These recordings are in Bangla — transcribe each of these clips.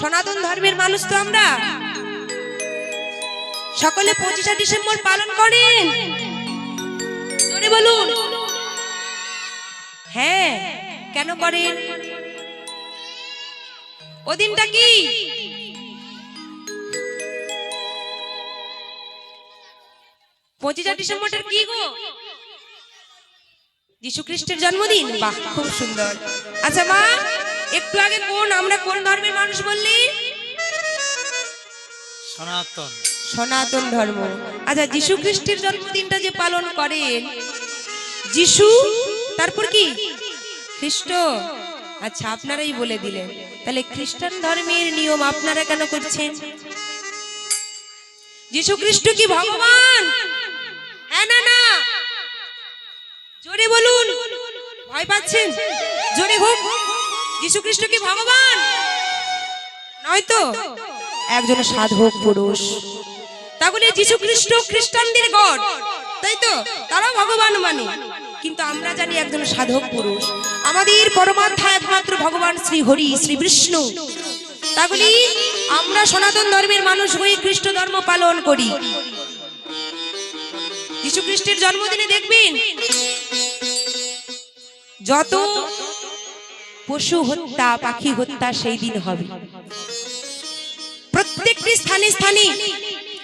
সনাতন ধর্মের মানুষ তো আমরা। সকলে পঁচিশে ডিসেম্বর পালন করেন। বলুন। হ্যাঁ কেন করেন? ও দিনটা কি? পঁচিশে ডিসেম্বরটা কি গো? যীশু খ্রিস্টের জন্মদিন? বাহ, খুব সুন্দর। আচ্ছা মা? একটু আগে কোন আমরা কোন ধর্মের মানুষ বললি? সনাতন। সনাতন ধর্ম। আচ্ছা যীশু খ্রিস্টের জন্মদিনটা যে পালন করেন যিশু তারপর কি? খ্রিস্ট। আচ্ছা আপনারাই বলে দিলেন। তাহলে খ্রিস্টান ধর্মের নিয়ম আপনারা কেন করছেন? যীশু খ্রিস্ট কি ভগবান? হ্যাঁ না না। জোরে বলুন। ভয় পাচ্ছেন? জোরে হোক। যীশু খ্রিস্ট কি ভগবান। নয়তো একজন সাধক পুরুষ। তাহলে যীশু খ্রিস্ট খ্রিস্টানদের গড, তাই তো? তারাও ভগবান মানে। কিন্তু আমরা জানি একজন সাধক পুরুষ। আমাদের পরমাত্মা একমাত্র ভগবান শ্রী হরি, শ্রী বিষ্ণু। তাহলে আমরা সনাতন ধর্মের মানুষ হয়ে খ্রিস্ট ধর্ম পালন করি। যীশু খ্রিস্টের জন্মদিনে দেখবেন, যত পশু হত্যা, পাখি হত্যা সেই দিন হবে। প্রত্যেকটি স্থানে স্থানে,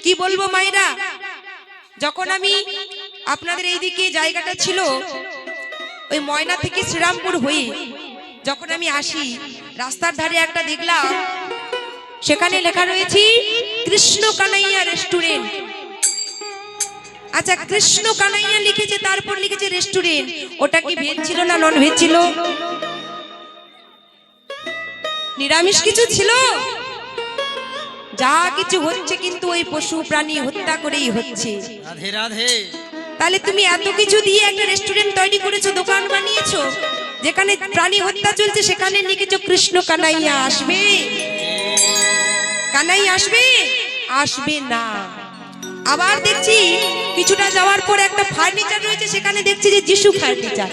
কি বলব মায়েরা? যখন আমি আপনাদের এইদিকে জায়গাটা ছিল, ওই ময়না থেকে শ্রীরামপুর হয়ে যখন আমি আসি, রাস্তার ধারে একটা দেখলাম, সেখানে লেখা রয়েছে, কৃষ্ণ কানাইয়া রেস্টুরেন্ট। আচ্ছা কৃষ্ণ কানাইয়া লিখেছে, তারপর লিখেছে রেস্টুরেন্ট। ওটা কি ভেজ ছিল না নন ভেজ ছিল? নিরামিষ কিছু ছিল? যা কিছু হচ্ছে কিন্তু ওই পশু প্রাণী হত্যা করেই হচ্ছে। রাধে রাধে। তাহলে তুমি এত কিছু দিয়ে একটা রেস্টুরেন্ট তৈরি করেছ দোকান বানিয়েছো যেখানে প্রাণী হত্যা চলছে সেখানে লিখেছো কৃষ্ণ কানাইয়া আসবে? কানাই আসবে? আসবে না। আবার দেখছি কিছুটা যাওয়ার পর একটা ফার্নিচার রয়েছে সেখানে দেখছি যে যিশু ফার্নিচার।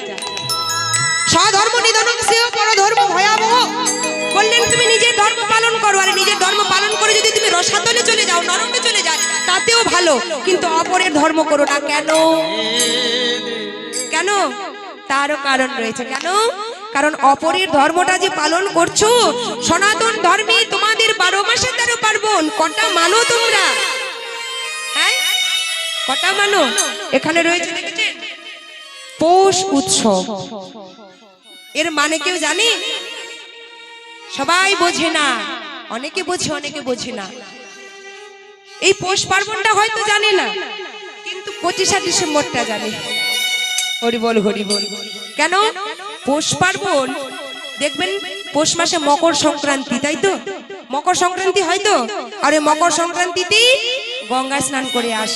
স্বধর্ম নিধনক সেও পরধর্ম ভয়াবহ। বললেন, তুমি নিজের ধর্ম পালন করো, আর নিজের ধর্ম পালন করে যদি তুমি রসাতলে চলে যাও, নরকে চলে যাও, তাতেও ভালো। কিন্তু অপরের ধর্ম করো না কেন? কেন? তারও কারণ রয়েছে। কেন? কারণ অপরের ধর্মটা যে পালন করছ, সনাতন ধর্মে তোমাদের বারো মাসে তেরো পার্বণ, কটা মানো তোমরা? হ্যাঁ? কটা মানো? এখানে রয়েছে পৌষ উৎসব। এর মানে কেউ জানে? সবাই বোঝে না। অনেকে বোঝে অনেকে বোঝে না। এই পৌষ পার্বণটা হয়তো জানে না, কিন্তু পঁচিশে ডিসেম্বরটা জানে। হরি বল হরি বল। কেন? পৌষ পার্বণ, দেখবেন পৌষ মাসে মকর সংক্রান্তি, তাই তো? মকর সংক্রান্তি হয় তো আর মকর সংক্রান্তিতে গঙ্গা স্নান করে আস।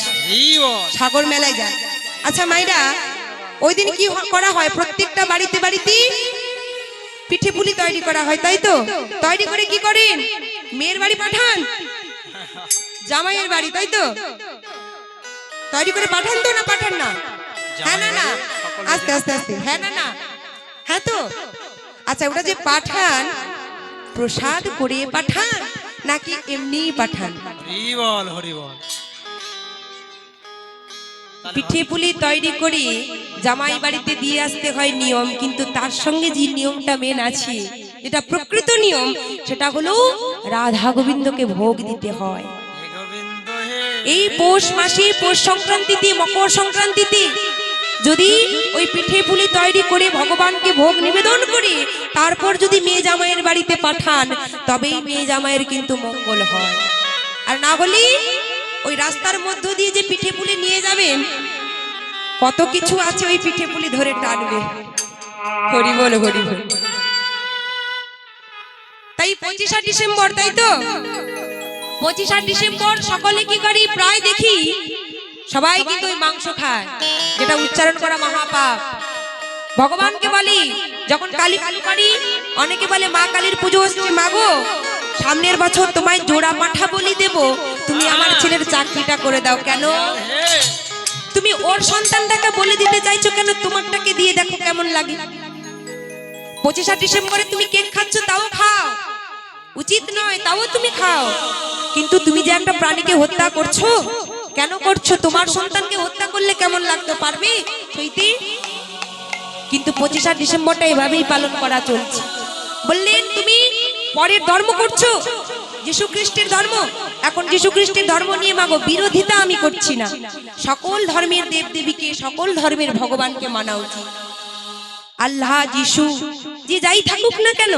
সাগর মেলায় যায়। আচ্ছা মাইরা ওই দিন কি করা হয়? প্রত্যেকটা বাড়িতে বাড়িতে পিঠে পুলি তৈরি করা হয়, তাই তো? তৈরি করে কি করেন? মেয়ের বাড়ি পাঠান। জামাইয়ের বাড়ি, তাই তো? তৈরি করে পাঠান তো না পাঠান না? হ্যাঁ না না। আস্তে আস্তে আস্তে। হ্যাঁ না না। হ্যাঁ তো? আচ্ছা ওটা যে পাঠান, প্রসাদ করে পাঠান, নাকি এমনি পাঠান? হরি বল হরি বল পিঠে পুলি তৈরি করে, জামাই বাড়িতে দিয়ে আসতে হয় নিয়ম, কিন্তু তার সঙ্গে যে নিয়মটা মেন আছে, যেটা প্রকৃত নিয়ম, সেটা হলো রাধা গোবিন্দকে ভোগ দিতে হয়। এই পৌষ মাসে, পৌষ সংক্রান্তিতে, মকর সংক্রান্তিতে যদি ওই পিঠে পুলি তৈরি করে ভগবানকে ভোগ নিবেদন করে, তারপর যদি মেয়ে জামাইয়ের বাড়িতে পাঠান, তবেই মেয়ে জামাইয়ের কিন্তু মঙ্গল হয়। আর না হলে ওই রাস্তার মধ্য দিয়ে যে পিঠে পুলি নিয়ে যাবেন কত কিছু আছে ওই পিঠে পুলি ধরে টানবে। হরি বল হরি বল। তাই পঁচিশা ডিসেম্বর, তাই তো? পঁচিশা ডিসেম্বর সকলে কি করি? প্রায় দেখি সবাই কিন্তু ওই মাংস খায়, যেটা উচ্চারণ করা মহাপাপ। ভগবানকে বলি, যখন কালী কালী পারি, অনেকে বলে মা কালীর পুজো হচ্ছে, মাগো, সামনের বছর তোমায় জোড়া পাঠা বলি দেব। তুমি আমার ছেলের চাকরিটা করে দাও কেন? তুমি ওর সন্তানটাকে বলে দিতে চাইছো কেন? তোমারটাকে দিয়ে দেখো কেমন লাগে। পঁচিশা ডিসেম্বরে তুমি কেক খাচ্ছ তাও খাও। উচিত নয় তাও তুমি খাও। কিন্তু তুমি যে একটা প্রাণীকে হত্যা করছ কেন করছ? তোমার সন্তানকে হত্যা করলে কেমন লাগতে পারবে? সইতে কিন্তু পঁচিশা ডিসেম্বরটা এভাবেই পালন করা চলছে। বললেন তুমি পরের ধর্ম করছ যীশু খ্রিস্টের ধর্ম। এখন যীশু খ্রিস্টের ধর্ম নিয়ে মাগো, বিরোধিতা আমি করছি না। সকল ধর্মের দেব দেবীকে সকল ধর্মের ভগবানকে মানা উচিত। আল্লাহ, যিশু, যে যাই থাকুক না কেন,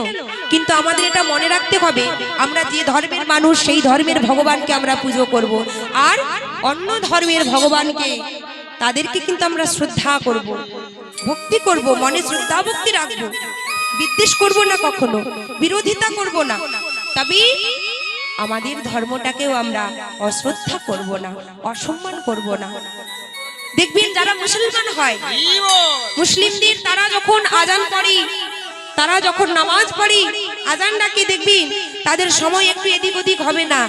কিন্তু আমাদের এটা মনে রাখতে হবে, আমরা যে ধর্মের মানুষ, সেই ধর্মের ভগবানকে আমরা পুজো করব। আর অন্য ধর্মের ভগবানকে, তাদেরকে কিন্তু আমরা শ্রদ্ধা করব। ভক্তি করব, মনে শ্রদ্ধা ভক্তি রাখব। বিদ্বেষ করব না কখনো, বিরোধিতা করব না। তবে আমাদের ধর্মটাকেও আমরা অশ্রদ্ধা করব না, অসম্মান করব না। দেখবেন যারা মুসলমান হয়, মুসলিমদের তারা যখন আজান পড়ে, তারা যখন নামাজ পড়ে, আজান ডাকে, দেখবেন তাদের সময় একটু এদিক ওদিক হবে না।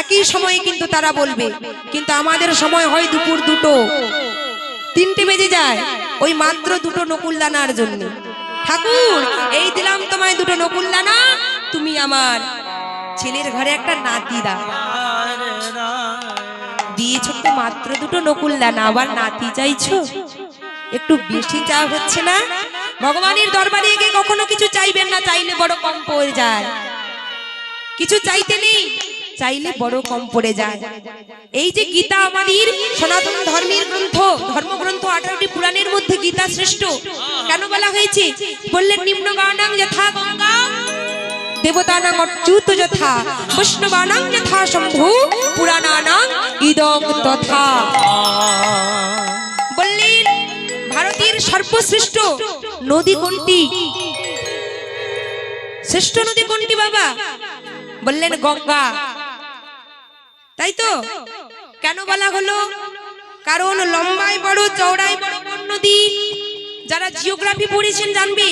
একই সময়ে কিন্তু তারা বলবে, কিন্তু আমাদের সময় হয় দুপুর দুটো। তিনটে বেজে যায়, ওই মাত্র দুটো নকুল দানার জন্য। ঠাকুর, এই দিলাম তোমায় দুটো নকুল দানা, তুমি আমার ছেলের ঘরে একটা নাতি রায়। দিয়েছ তো মাত্র দুটো নকুল দানা আবার নাতি চাইছো? একটু বেশি চা হচ্ছে না? ভগবানের দরবারে গিয়ে কখনো কিছু চাইবেন না, চাইলে বড় কম পড়ে যায়। কিছু চাইতে নেই, চাইলে বড় কম পড়ে যায়। এই যে গীতা আমাদের সনাতন ধর্মের গ্রন্থ, ধর্মগ্রন্থ আঠারোটি পুরাণের মধ্যে গীতা শ্রেষ্ঠ। কেন বলা হয়েছে? বললেন নিম্ন যথা গঙ্গা দেবতানাং অচ্যুত যথা বৈষ্ণবানাং যথা শম্ভু পুরাণানাং ইদং তথা বললেন ভারতের সর্বশ্রেষ্ঠ নদী কোনটি শ্রেষ্ঠ নদী কোনটি বাবা বললেন গঙ্গা তাই তো? কেন বলা হলো? কারণ লম্বায় বড়, চওড়ায় বড় কোন নদী যারা জিওগ্রাফি পড়েছেন জানবে,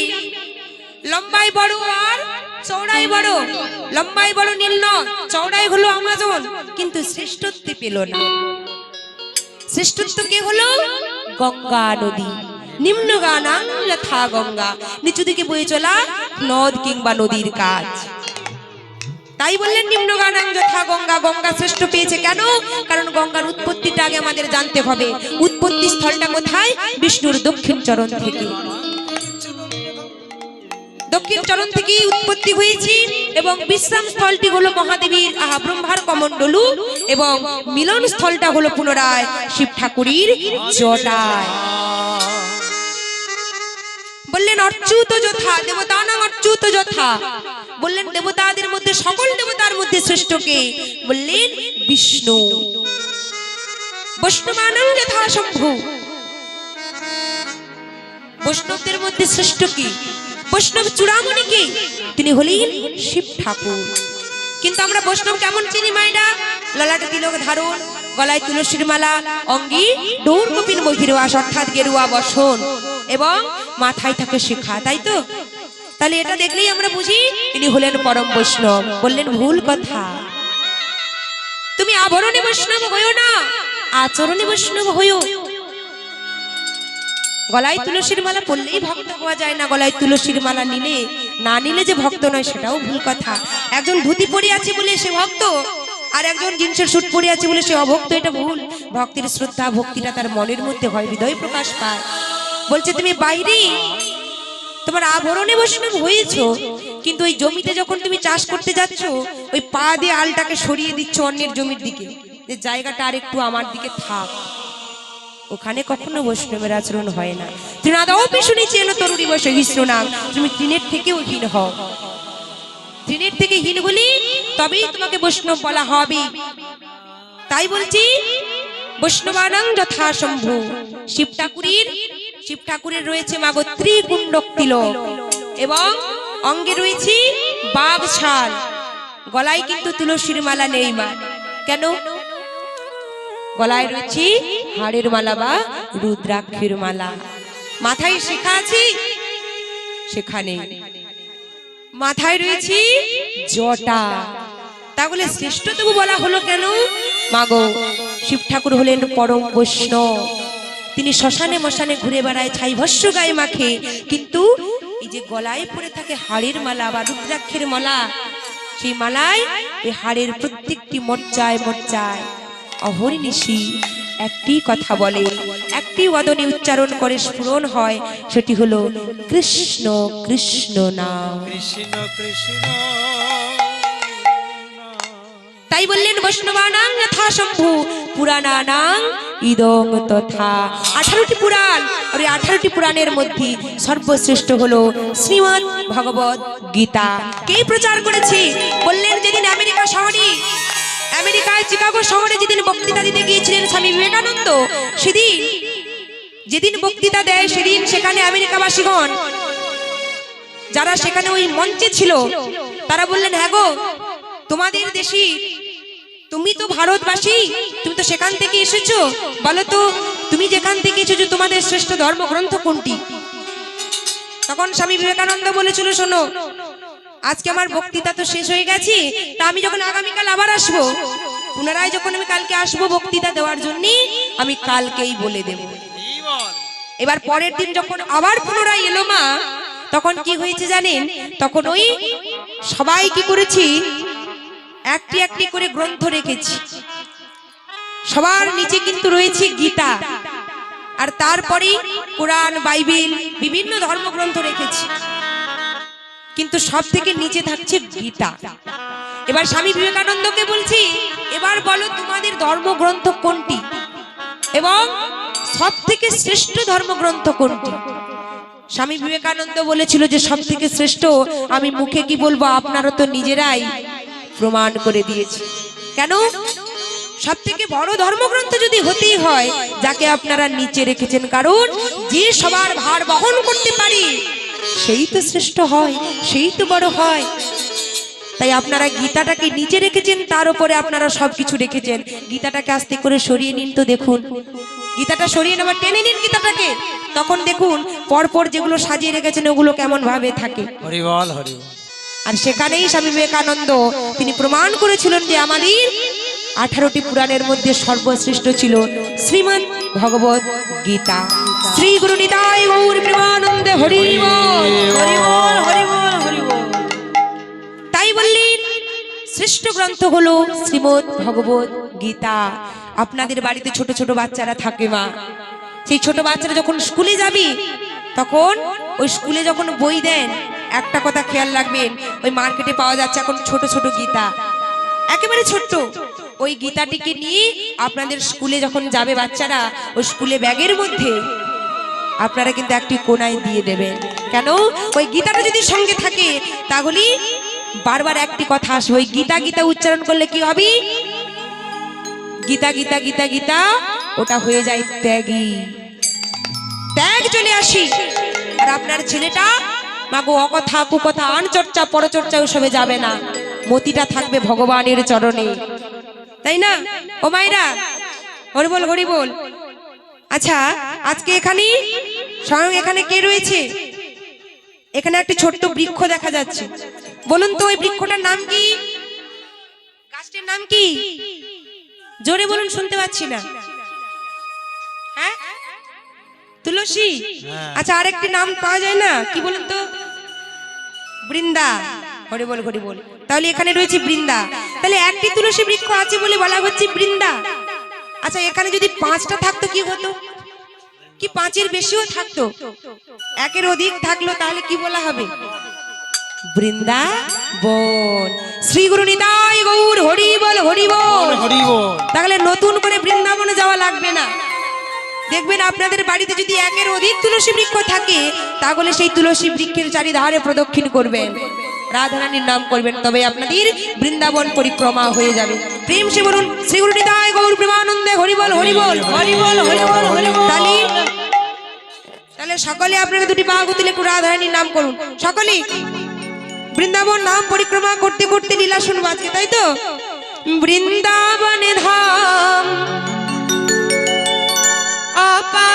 লম্বায় বড় আর চওড়ায় বড় লম্বাই বড় নীল চওড়ায় হলো আমাজন, কিন্তু শ্রেষ্ঠত্ব পেল না। শ্রেষ্ঠত্ব কে হলো? গঙ্গা নদী। নিম্ন গানাং যথা গঙ্গা, নিচু দিকে বয়ে চলা নদ কিংবা নদীর কাজ। তাই বললেন, নিম্ন গানাং যথা গঙ্গা গঙ্গা শ্রেষ্ঠ পেয়েছে কেন? কারণ গঙ্গার উৎপত্তিটা আগে আমাদের জানতে হবে। উৎপত্তি স্থলটা কোথায়? বিষ্ণুর দক্ষিণ চরণ থেকে। দক্ষিণ চরণ থেকে উৎপত্তি হয়েছে এবং বিশ্রাম স্থলটি হলো মহাদেবীর আহা ব্রহ্মার কমণ্ডলু এবং মিলন স্থলটা হলো পুনরায় শিব ঠাকুরের জটায়। বললেন, অচ্যুত যথা, দেবতা নাম অচ্যুত যথা। বললেন, দেবতাদের মধ্যে, সকল দেবতার মধ্যে শ্রেষ্ঠ কে বললেন, বিষ্ণু। বৈষ্ণবানং যথা শম্ভু বৈষ্ণবদের মধ্যে শ্রেষ্ঠ কি? বৈষ্ণব চূড়ামণি কি? তিনি হলেন শিব ঠাকুর। কিন্তু আমরা বৈষ্ণব কেমন চিনি মাইরা ললাটে তিলক ধারণ, গলায় তুলসীর মালা, অঙ্গি, ডোর কপিন বহিরবাস, অর্থাৎ গেরুয়া বসন, এবং মাথায় থাকে শিখা, তাই তো? তাহলে এটা দেখলেই আমরা বুঝি তিনি হলেন পরম বৈষ্ণব, বললেন ভুল কথা। তুমি আবরণে বৈষ্ণব হইও না, আচরণে বৈষ্ণব হইও। গলায় তুলসীর মালা পরলেই ভক্ত হওয়া যায় না। গলায় তুলসীর মালা নিলে, না নিলে যে ভক্ত নয়, সেটাও ভুল কথা। একজন ধুতি পরে আছে বলে সে ভক্ত, আর একজন জিন্সের স্যুট পরে আছে বলে সে অভক্ত, এটা ভুল। ভক্তির শ্রদ্ধা, ভক্তিটা তার মনের মধ্যে হয়, হৃদয় প্রকাশ পায়। বলছে, তুমি বাইরে, তোমার আভরণে বৈষ্ণব হয়েছ, কিন্তু ওই জমিতে যখন তুমি চাষ করতে যাচ্ছ, ওই পা দিয়ে আলটাকে সরিয়ে দিচ্ছ অন্যের জমির দিকে। যে জায়গাটা আর একটু আমার দিকে থাক। ওখানে কখনো বৈষ্ণবের আচরণ হয় না। তৃণাদাও পিছনে চেন তরুণী বসে হিস্র নাম, তুমি তৃণের থেকেও হীন হও। তৃণের থেকে হীন বলি তবেই তোমাকে বৈষ্ণব বলা হবে। তাই বলছি, বৈষ্ণবানাং যথা শম্ভু। শিব ঠাকুরের শিব ঠাকুরের রয়েছে মাগো ত্রিকুণ্ডক তিলক এবং অঙ্গে রয়েছে বাঘ ছাল। গলায় কিন্তু তুলসীর মালা নেই মা। কেন? গলায় রয়েছে হাড়ের মালা বা রুদ্রাক্ষের মালা। মাথায় শেখা আছে? সেখানে। মাথায় রয়েছে জটা। তাহলে শ্রেষ্ঠ তবু বলা হলো কেন? মাগো, শিব ঠাকুর হলেন পরম বৈষ্ণব। তিনি শ্মশানে মশানে ঘুরে বেড়ায়, ছাই ভস্য গায়ে মাখে। কিন্তু এই যে গলায় পড়ে থাকে হাড়ের মালা বা রুদ্রাক্ষের মালা, সেই মালায় এই হাড়ের প্রত্যেকটি মজ্জায় মজ্জায় অহরিনিশি একটি কথা বলে। একটি ওয়াদনে উচ্চারণ করে স্ফুরণ হয়। সেটি হলো কৃষ্ণ কৃষ্ণ নাম কৃষ্ণ কৃষ্ণ তাই বললেন বৈষ্ণবানাং যথা শম্ভু পুরাণানাং ইদং তথা। আঠারোটি পুরাণ আর এই আঠারোটি পুরাণের মধ্যে সর্বশ্রেষ্ঠ হলো শ্রীমৎ ভগবত গীতা। কে প্রচার করেছে? বললেন যেদিন আমেরিকা শহরে আমেরিকায় চিকাগো শহরে যেদিন বক্তৃতা দিতে গিয়েছিলেন স্বামী বিবেকানন্দ, সেদিন, যেদিন বক্তৃতা দেয় সেদিন সেখানে আমেরিকাবাসীগণ, যারা সেখানে ওই মঞ্চে ছিল, তারা বললেন হ্যাঁ গো, তোমাদের দেশি তুমি তো ভারতবাসী, তুমি তো সেখান থেকে এসেছ, বলো তো, তুমি যেখান থেকে এসেছ, তোমাদের শ্রেষ্ঠ ধর্মগ্রন্থ কোনটি? তখন স্বামী বিবেকানন্দ বলেছিল, শোনো আজকে আমার বক্তৃতা তো শেষ হয়ে গেছে। তা আমি যখন আগামীকাল আবার আসব পুনরায় যখন আমি কালকে আসব বক্তৃতা দেওয়ার জন্য আমি কালকেই বলে দেবো। এবার পরের দিন যখন আবার পুনরায় এলো মা তখন কি হয়েছে জানেন? তখন ওই সবাই কি করেছি? একটি একটি করে গ্রন্থ রেখেছি। সবার নিচে কিন্তু রয়েছে গীতা। আর তারপরে কোরআন বাইবেল বিভিন্ন ধর্মগ্রন্থ রেখেছি। কিন্তু সব থেকে নিচে থাকছে গীতা। এবার স্বামী বিবেকানন্দকে বলছি, এবার বলো তোমাদের ধর্মগ্রন্থ কোনটি? এবং সব থেকে শ্রেষ্ঠ ধর্মগ্রন্থ কোনটি? স্বামী বিবেকানন্দ বলেছিল যে সব থেকে শ্রেষ্ঠ, আমি মুখে কি বলব? আপনারা তো নিজেরাই প্রমাণ করে দিয়েছে। কেন? সব থেকে বড় ধর্মগ্রন্থ যদি হতেই হয়, যাকে আপনারা নিচে রেখেছেন, কারণ যে সবার ভার বহন করতে পারি সেই তো শ্রেষ্ঠ হয় সেই তো বড় হয়। তাই আপনারা গীতাটাকে নিচে রেখেছেন তার উপরে আপনারা সবকিছু রেখেছেন। গীতাটাকে আস্তে করে সরিয়ে নিন তো দেখুন। গীতাটা সরিয়ে নেবার টেনে নিন গীতাটাকে। তখন দেখুন পরপর যেগুলো সাজিয়ে রেখেছেন ওগুলো কেমন ভাবে থাকে আর সেখানেই স্বামী বিবেকানন্দ তিনি প্রমাণ করেছিলেন যে আমাদের আঠারোটি পুরাণের মধ্যে সর্বশ্রেষ্ঠ ছিল শ্রীমৎ ভগবত গীতা। শ্রী গুরু নিতাই হরি। তাই বললেন, শ্রেষ্ঠ গ্রন্থ হলো শ্রীমৎ ভগবত গীতা। আপনাদের বাড়িতে ছোট ছোট বাচ্চারা থাকে মা। সেই ছোট বাচ্চারা যখন স্কুলে যাবি, তখন ওই স্কুলে যখন বই দেন, একটা কথা খেয়াল রাখবেন, ওই মার্কেটে পাওয়া যাচ্ছে এখন ছোট ছোট গীতা। একেবারে ছোট্ট। ওই গীতাটিকে নিয়ে আপনাদের স্কুলে যখন যাবে বাচ্চারা, ওই স্কুলে ব্যাগের মধ্যে আপনারা কিন্তু একটি কোনায় দিয়ে দেবেন। কেন? ওই গীতাটা যদি সঙ্গে থাকে, তাহলে বারবার একটি কথা আসবে ওই গীতা গীতা উচ্চারণ করলে কি হবে? গীতা গীতা গীতা গীতা, ওটা হয়ে যায় ত্যাগী। ত্যাগ চলে আসি। আর আপনার ছেলেটা, মাগো অকথা কুকথা আনচর্চা পরচর্চা ওসবে যাবে না। মতিটা থাকবে ভগবানের চরণে। তাই না? ও মায়েরা হরি বল হরি বল। আচ্ছা আজকে এখানে স্বয়ং এখানে কে রয়েছে? এখানে একটি ছোট্ট বৃক্ষ দেখা যাচ্ছে। বলুন তো ওই বৃক্ষটার নাম কি? গাছটির নাম কি? জোরে বলুন শুনতে পাচ্ছি না। হ্যাঁ? তুলসী? হ্যাঁ। আচ্ছা আরেকটি নাম পাওয়া যায় না? কি বলুন তো? বৃন্দা। হরি বল হরি বল। তাহলে এখানে রয়েছে বৃন্দা। তাহলে একটি তুলসী বৃক্ষ আছে বলে বলা হচ্ছে বৃন্দা। আচ্ছা এখানে যদি পাঁচটা থাকতো কি হতো? কি পাঁচের বেশিও থাকতো? একের অধিক থাকল তাহলে কি বলা হবে? বৃন্দাবন শ্রী গুরু নিতাই গৌর হরি বল হরি বল হরি বল তাহলে নতুন করে বৃন্দাবনে যাওয়া লাগবে না। দেখবেন আপনাদের বাড়িতে যদি একের অধিক তুলসী বৃক্ষ থাকে তাহলে সেই তুলসী বৃক্ষের চারিধারে প্রদক্ষিণ করবেন। রাধারানীর নাম করবেন, তবে আপনাদের বৃন্দাবন পরিক্রমা হয়ে যাবে। প্রেম সে বলুন শ্রী গুরু প্রেমানন্দে হরিবল হরিবল হরিবল হরিবল হরিবল। তাহলে সকলে আপনারা দুটি পা গুতিলে একটু রাধারানীর নাম করুন। সকলেই বৃন্দাবন নাম পরিক্রমা করতে করতে লীলা শুনব আজকে, তাই তো? বৃন্দাবনে ধাম আপা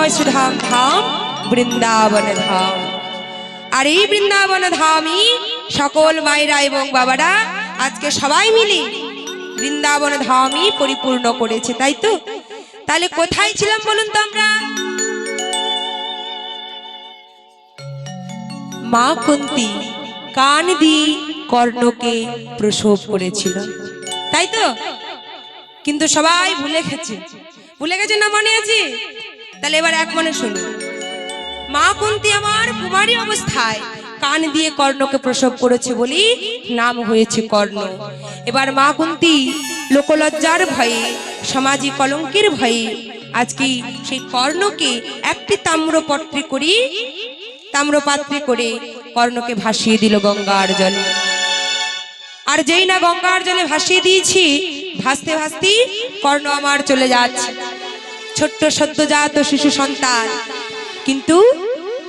মধুময় সুধাম ধাম বৃন্দাবন ধাম আর এই বৃন্দাবন ধামই সকল মায়েরা এবং বাবারা আজকে সবাই মিলে বৃন্দাবন ধামই পরিপূর্ণ করেছে, তাই তো? তাহলে কোথায় ছিলাম বলুন তো আমরা? মা কুন্তি কান দিয়ে কর্ণকে প্রসব করেছিল, তাই তো? কিন্তু সবাই ভুলে গেছে। ভুলে গেছে না মনে আছে? তাহলে এবার এক মনে শুনুন। মা কুন্তি আমার কুমারী অবস্থায় কান দিয়ে কর্ণকে প্রসব করেছে বলি নাম হয়েছে কর্ণ। এবার মা কুন্তি লোকলজ্জার ভয়ে, সমাজী কলঙ্কের ভয়ে, আজকে সেই কর্ণকে একটি তাম্রপত্রে করি, তাম্রপাত্রে করে কর্ণকে ভাসিয়ে দিল গঙ্গার জলে। আর যেই না গঙ্গার জলে ভাসিয়ে দিয়েছি, ভাসতে ভাসতে কর্ণ আমার চলে যাচ্ছে। ছোট্ট সদ্যজাত শিশু সন্তান। কিন্তু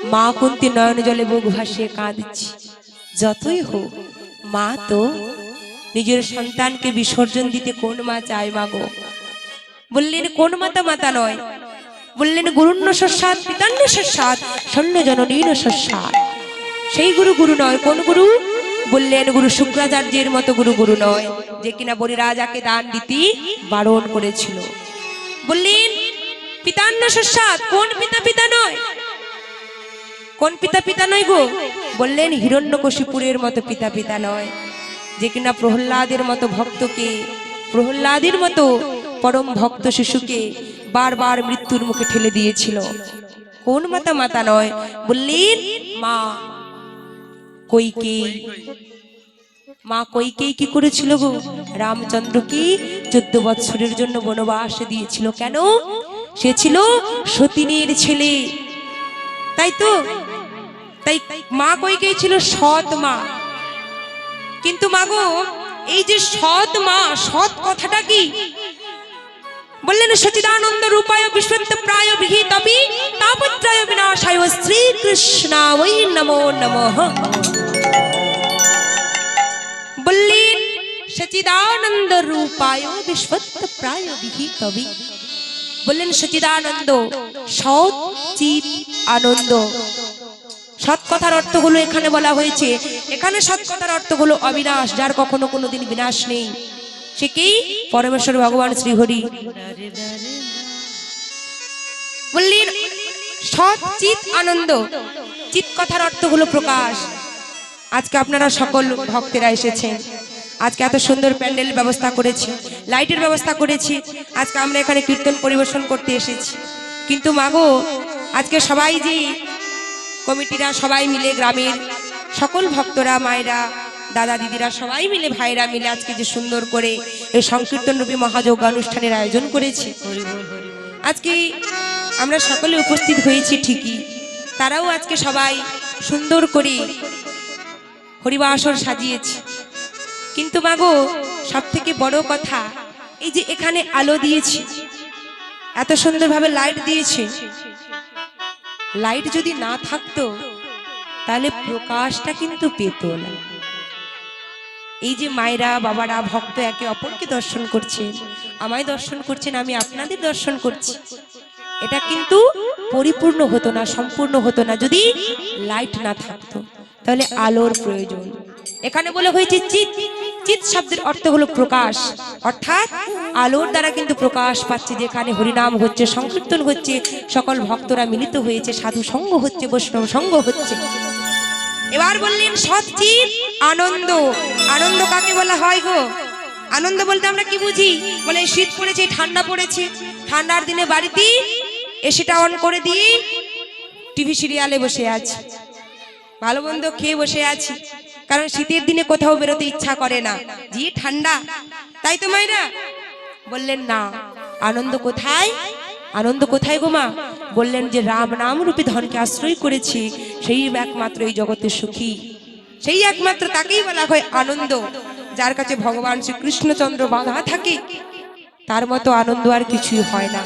মা কুন্তি নয়ন জলে বুক ভাসিয়ে কাঁদছি। যতই হোক, মা তো নিজের সন্তানকে বিসর্জন দিতে কোন মা চায় মাগো? বললেন, কোন মাতা মাতা নয়। বললেন, গুরুণ্য সস্বাদ পিতান্ন সস্বাদ সৈন্য জননীন সস্বাদ সেই গুরু গুরু নয়, কোন গুরু? বললেন, গুরু শুক্রাচার্যের মতো গুরু গুরু নয়, যে কিনা বলি রাজাকে দান দিতে বারণ করেছিল। বললেন পিতান্ন সস্বাদ কোন পিতা পিতা নয়? কোন পিতা পিতা নয় গো? বললেন, হিরণ্যকশিপুরের মতো পিতা পিতা নয়, যে কিনা প্রহ্লাদের মতো ভক্তকে, প্রহ্লাদের মতো পরম ভক্ত শিশুকে বারবার মৃত্যুর মুখে ঠেলে দিয়েছিল। কোন মাতা মাতা নয়? বললেন, মা। কইকেই মা কইকেই কি করেছিল গো? রামচন্দ্রকে চোদ্দ বৎসরের জন্য বনবাস দিয়েছিল কেন? সে ছিল সতীনের ছেলে। তাই তো? তাই মা কইকেই ছিল সৎ মা। কিন্তু মাগো এই যে সৎ মা, সৎ কথাটা কি? বললেন, সচিদানন্দ রূপায় বিশ্বন্ত প্রায় বিহিতপি তাপত্রায় বিনাশায় শ্রীকৃষ্ণায় নমো নমঃ। বললেন, সচিদানন্দ রূপায় বিশ্বন্ত প্রায় বিহিতবি বললেন, সচিদানন্দ, সৎ চিত আনন্দ। সৎ কথার অর্থ হলো এখানে বলা হয়েছে। এখানে সৎ কথার অর্থ হলো অবিনাশ, যার কখনো কোনোদিন বিনাশ নেই। সে কি? পরমেশ্বর ভগবান শ্রীহরি। বললেন, সৎ চিত আনন্দ। চিত কথার অর্থ হলো প্রকাশ। আজকে আপনারা সকল ভক্তেরা এসেছেন। আজকে এত সুন্দর প্যান্ডেল ব্যবস্থা করেছি, লাইটের ব্যবস্থা করেছি, আজকে আমরা এখানে কীর্তন পরিবেশন করতে এসেছি। কিন্তু মাগো, আজকে সবাই যে কমিটিরা সবাই মিলে গ্রামের সকল ভক্তরা, মায়েরা, দাদা দিদিরা সবাই মিলে ভাইরা মিলে আজকে যে সুন্দর করে এই সংকীর্তন রূপী মহাযোগ অনুষ্ঠানের আয়োজন করেছি। আজকে আমরা সকলে উপস্থিত হয়েছি ঠিকই, তারাও আজকে সবাই সুন্দর করে হরিবাসর সাজিয়েছে। কিন্তু মাগো সব থেকে বড় কথা, এই যে এখানে আলো দিয়েছি, এত সুন্দরভাবে লাইট দিয়েছে। লাইট যদি না থাকতো, তাহলে প্রকাশটা কিন্তু পেত না। এই যে মায়েরা, বাবারা, ভক্ত একে অপরকে দর্শন করছে, আমায় দর্শন করছেন, আমি আপনাদের দর্শন করছি। এটা কিন্তু পরিপূর্ণ হতো না, সম্পূর্ণ হতো না, যদি লাইট না থাকতো। তাহলে আলোর প্রয়োজন। এখানে বলে হয়েছে চিত চিত শব্দের অর্থ হলো প্রকাশ। অর্থাৎ আলোর দ্বারা কিন্তু প্রকাশ পাচ্ছে, যেখানে হরিনাম হচ্ছে, সংকীর্তন হচ্ছে, সকল ভক্তরা মিলিত হয়েছে, সাধু সঙ্গ হচ্ছে, বৈষ্ণব সঙ্গ হচ্ছে। এবার বললেন সচ্চিত আনন্দ। আনন্দ কাকে বলা হয় গো? আনন্দ বলতে আমরা কি বুঝি? বলে শীত পড়েছে, ঠান্ডা পড়েছে, ঠান্ডার দিনে বাড়িতে এসিটা অন করে দিয়ে টিভি সিরিয়ালে বসে আছি। ভালো মন্দ খেয়ে বসে আছি। কারণ শীতের দিনে কোথাও বেরোতে ইচ্ছা করে না। জি ঠান্ডা। তাই তো মাইরা বললেন, না। আনন্দ কোথায়? আনন্দ কোথায় গো মা? বললেন যে, রাম নাম রূপী ধনকে আশ্রয় করেছি। সেই একমাত্র এই জগতে সুখী। সেই একমাত্র তাকেই বলা হয় আনন্দ। যার কাছে ভগবান শ্রীকৃষ্ণচন্দ্র বাধা থাকে, তার মতো আনন্দ আর কিছুই হয় না।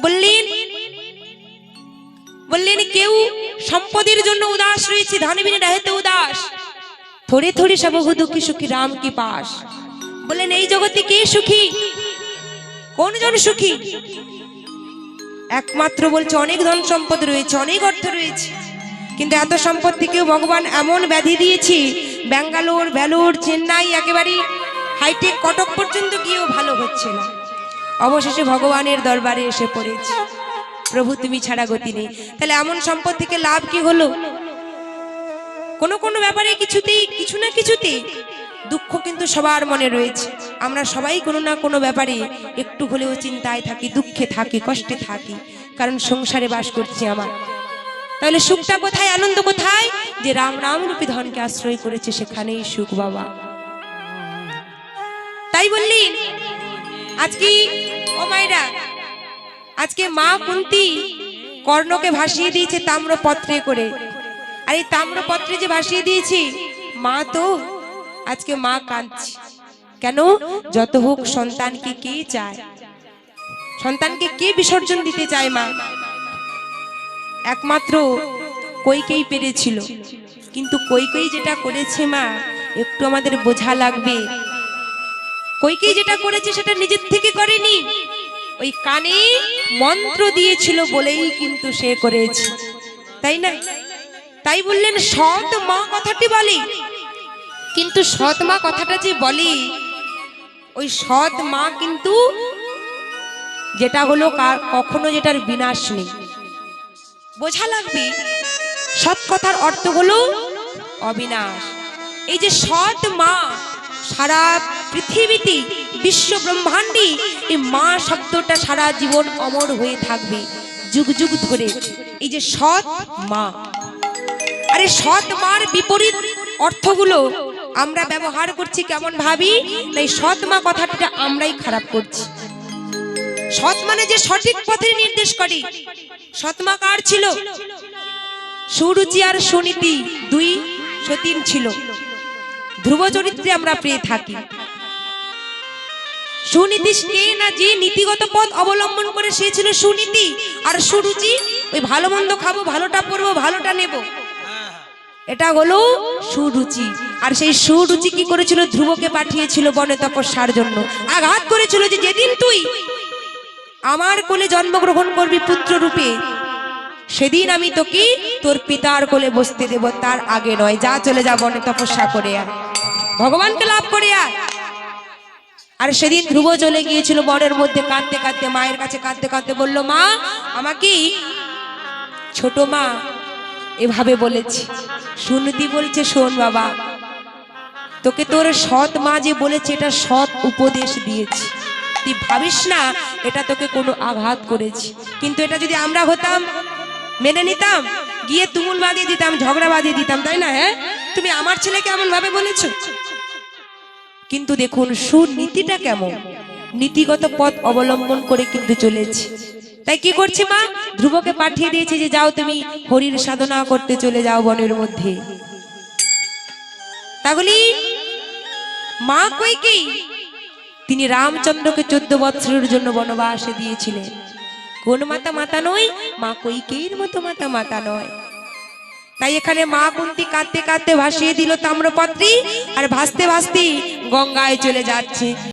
বললেন বললেন, কেউ সম্পদের জন্য উদাস রয়েছে, ধানে বিনে রাহেতে উদাস। থোড়ে থোড়ে সব দুঃখী সুখী, রাম কি পাস? বললেন, এই জগতে কে সুখী? কোন জন সুখী? একমাত্র বলছে, অনেক ধন সম্পদ রয়েছে, অনেক অর্থ রয়েছে। কিন্তু এত সম্পদ থেকেও ভগবান এমন ব্যাধি দিয়েছি, ব্যাঙ্গালোর, ভ্যালোর, চেন্নাই একেবারে হাইটেক কটক পর্যন্ত গিয়েও ভালো হচ্ছে না। অবশেষে ভগবানের দরবারে এসে পড়েছে। প্রভু, তুমি ছাড়া গতি নেই। তাহলে এমন সম্পদ থেকে লাভ কি হলো? কোনো কোনো ব্যাপারে কিছুতেই, কিছু না কিছুতেই দুঃখ কিন্তু সবার মনে রয়েছে। আমরা সবাই কোনো না কোনো ব্যাপারে একটু হলেও চিন্তায় থাকি, দুঃখে থাকি, কষ্টে থাকি, কারণ সংসারে বাস করছি আমার। তাহলে সুখটা কোথায়, আনন্দ কোথায়? যে রাম রাম রূপী ধনকে আশ্রয় করেছে, সেখানেই সুখ বাবা। তাই বললি আজকে ও মায়েরা আজকে মা কুন্তি কর্ণকে ভাসিয়ে দিয়েছে তাম্রপত্রে করে। আর এই তাম্রপত্রে যে ভাসিয়ে দিয়েছি, মা তো আজকে মা কাঁদছে। কেন? যত হোক সন্তানকে কে চায়? সন্তানকে কে বিসর্জন দিতে চায় মা? একমাত্র কইকেই পেরেছিল। কিন্তু কইকেই যেটা করেছে মা, একটু আমাদের বোঝা লাগবে। কইকেই যেটা করেছে সেটা নিজের থেকে করেনি। ওই কানে মন্ত্র দিয়েছিল বলেই কিন্তু সে করেছে। তাই না? তাই বললেন, সৎ মা কথাটি বলে। কিন্তু সৎ মা কথাটা যে বলে, ওই সৎ মা কিন্তু যেটা হলো কখনো যেটার বিনাশ নেই। বোঝা লাগবে? সৎ কথার অর্থ হলো অবিনাশ। এই যে সৎ মা সারা পৃথিবীতে বিশ্ব ব্রহ্মাণ্ডে এই মা শব্দটা সারা জীবন অমর হয়ে থাকবে। যুগ যুগ ধরে। এই যে সৎ মা। আরে সৎ মার বিপরীত অর্থগুলো আমরা ব্যবহার করছি কেমন ভাবি? তাই সৎ মা কথাটা আমরাই খারাপ করছি। সৎ মানে যে সঠিক পথে নির্দেশ করে। সৎ মা কার ছিল? সুরুচি আর সুনীতি দুই সতীন ছিল। ধ্রুব চরিত্রে আমরা পেয়ে থাকি। সুনীতি কে না যে নীতিগত পথ অবলম্বন করে সে ছিল সুনীতি? আর সুরুচি, ওই ভালো মন্দ খাব, ভালোটা পরবো, ভালোটা নেব। এটা হলো সুরুচি। আর সেই সুরুচি কি করেছিল? ধ্রুবকে পাঠিয়েছিল বনে তপস্যার জন্য। আঘাত করেছিল যে যেদিন তুই আমার কোলে জন্মগ্রহণ করবি পুত্র রূপে, সেদিন আমি তোকে তোর পিতার কোলে বসতে দেব। তার আগে নয়, যা চলে যা বনে তপস্যা করে আয়। ভগবানকে লাভ করে আয়। আর সেদিন ধ্রুব চলে গিয়েছিল বনের মধ্যে, কাঁদতে কাঁদতে, মায়ের কাছে কাঁদতে কাঁদতে বলল, মা, আমাকে ছোট মা এভাবে বলেছে। শুনতি বলছে, শোন বাবা, তোকে তোর সৎ মা যে বলেছে, এটা সৎ উপদেশ দিয়েছে। তুই ভাবিস না, এটা তোকে কোনো আঘাত করেছি। কিন্তু এটা যদি আমরা হতাম, মেনে নিতাম, গিয়ে তুমুল বাঁধিয়ে দিতাম, ঝগড়া বাঁধিয়ে দিতাম, তাই না হ্যাঁ? তুমি আমার ছেলেকে এমন ভাবে বলেছ? কিন্তু দেখুন, সুনীতিটা কেমন? নীতিগত পথ অবলম্বন করে কিন্তু চলেছে। তাই কি করছে মা? ধ্রুবকে পাঠিয়ে দিয়েছে যে যাও তুমি হরির সাধনা করতে চলে যাও বনের মধ্যে। তাহলে মা কই কি? তিনি রামচন্দ্রকে চোদ্দ বৎসরের জন্য বনবাসে দিয়েছিলেন। কোন মাতা মাতা নয়, মা কৈকেয়ীর মতো মাতা মাতা নয়। তাই এখানে মা কুন্তি কাঁদতে কাঁদতে ভাসিয়ে দিল তাম্রপত্রী আর ভাসতে ভাসতেই গঙ্গায় চলে যাচ্ছে।